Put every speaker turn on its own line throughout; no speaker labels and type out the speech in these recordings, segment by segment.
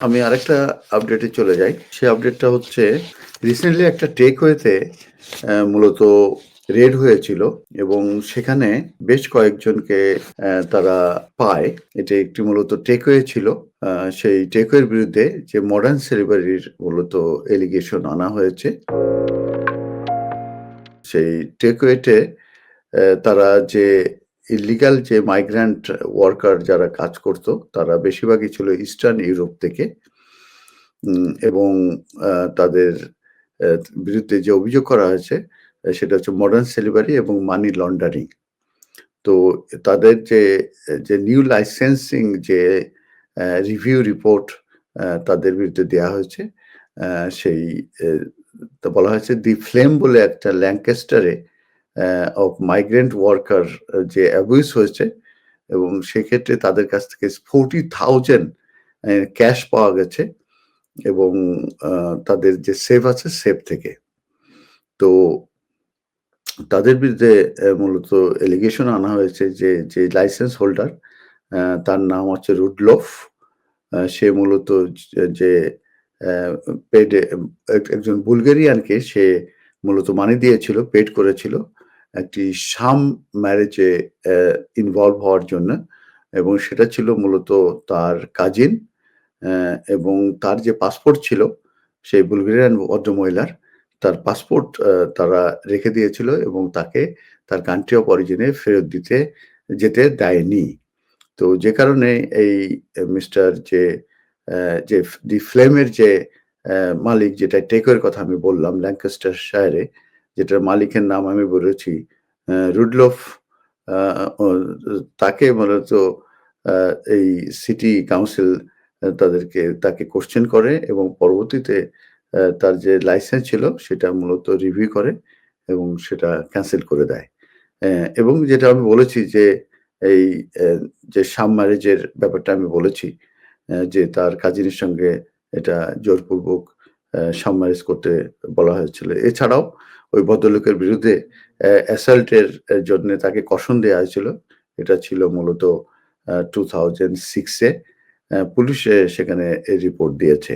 আমি আরেকটা আপডেটে চলে যাই। সেই আপডেটটা হচ্ছে রিসেন্টলি একটা টেকওয়েতে আহ, মূলত রেড হয়েছিল এবং সেখানে বেশ কয়েকজনকে তারা পায়। এটি একটি মূলত টেকওয়ে ছিল। আহ, সেই টেকওয়ের বিরুদ্ধে যে মডার্ন সেলিবারির মূলত এলিগেশন আনা হয়েছে। সেই টেকওয়েতে তারা যে ইলিগাল যে মাইগ্রান্ট ওয়ার্কার যারা কাজ করত, তারা বেশিরভাগই ছিল ইস্টার্ন ইউরোপ থেকে। এবং তাদের বিরুদ্ধে যে অভিযোগ করা হয়েছে সেটা হচ্ছে মডার্ন সেলিবারি এবং মানি লন্ডারিং তো তাদের যে যে নিউ লাইসেন্সিং যে রিভিউ রিপোর্ট তাদের বিরুদ্ধে দেওয়া হয়েছে সেই বলা হয়েছে দি ফ্লেম বলে একটা ল্যাঙ্কেস্টারে অফ মাইগ্রেন্ট ওয়ার্কার যে অ্যাবিউজ হয়েছে, এবং সেক্ষেত্রে তাদের কাছ থেকে ফোরটি থাউজেন্ড ক্যাশ পাওয়া গেছে, এবং তাদের যে সেভ আছে সেভ থেকে। তো তাদের বিরুদ্ধে মূলত এলিগেশন আনা হয়েছে যে যে লাইসেন্স হোল্ডার তার নাম হচ্ছে রুডলফ সে মূলত যে- পেড একজন বুলগেরিয়ানকে সে মূলত মানি দিয়েছিল পেড করেছিল। একটি সাম ম্যারেজে ইনভলভ হওয়ার জন্য। এবং সেটা ছিল মূলত তার কাজিন এবং তার যে পাসপোর্ট ছিল, সেই বুলগেরিয়ান ভদ্রমহিলার, তার পাসপোর্ট তারা রেখে দিয়েছিল এবং তাকে তার কান্ট্রি অফ অরিজিনে ফেরত দিতে যেতে দেয়নি। তো যে কারণে এই মিস্টার যে যে দি ফ্লেমের যে মালিক, যেটা টেকের কথা আমি বললাম ল্যাঙ্কাস্টার শায়ারে যেটার মালিকের নাম আমি বলেছি রুডলফ তাকে মূলত এই সিটি কাউন্সিল তাদেরকে, তাকে কোশ্চেন করে এবং পরবর্তীতে তার যে লাইসেন্স ছিল সেটা মূলত রিভিউ করে এবং সেটা ক্যান্সেল করে দেয়। এবং যেটা আমি বলেছি যে এই যে সাম ম্যারেজের ব্যাপারটা আমি বলেছি যে তার কাজিনের সঙ্গে এটা জোরপূর্বক সাম ম্যারেজ করতে বলা হয়েছিল। এছাড়াও ওই ভদ্রলোকের বিরুদ্ধে অ্যাসাল্টের জন্য তাকে কষণ দেওয়া হয়েছিল। এটা ছিল মূলত টু থাউজেন্ড সিক্সে পুলিশে সেখানে রিপোর্ট দিয়েছে।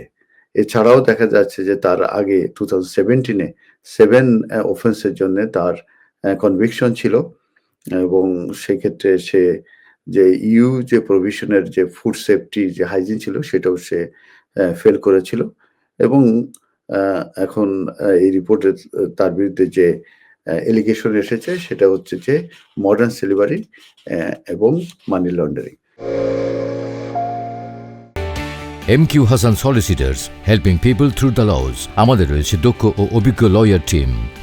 এছাড়াও দেখা যাচ্ছে যে তার আগে টু থাউজেন্ড সেভেন্টিনে সেভেন অফেন্সের জন্য তার কনভিকশন ছিল এবং সেক্ষেত্রে সে যে ইউ, যে প্রভিশনের যে ফুড সেফটি যে হাইজিন ছিল, সেটাও সে ফেল করেছিল এবং এখন এই রিপোর্টে তার বিরুদ্ধে যে এলিগেশন এসেছে, সেটা হচ্ছে যে মডার্ন সেলিভারি এবং money laundering
M Q Hasan solicitors helping people through the laws আমাদের রয়েছে দক্ষ ও অভিজ্ঞ লয়ার টিম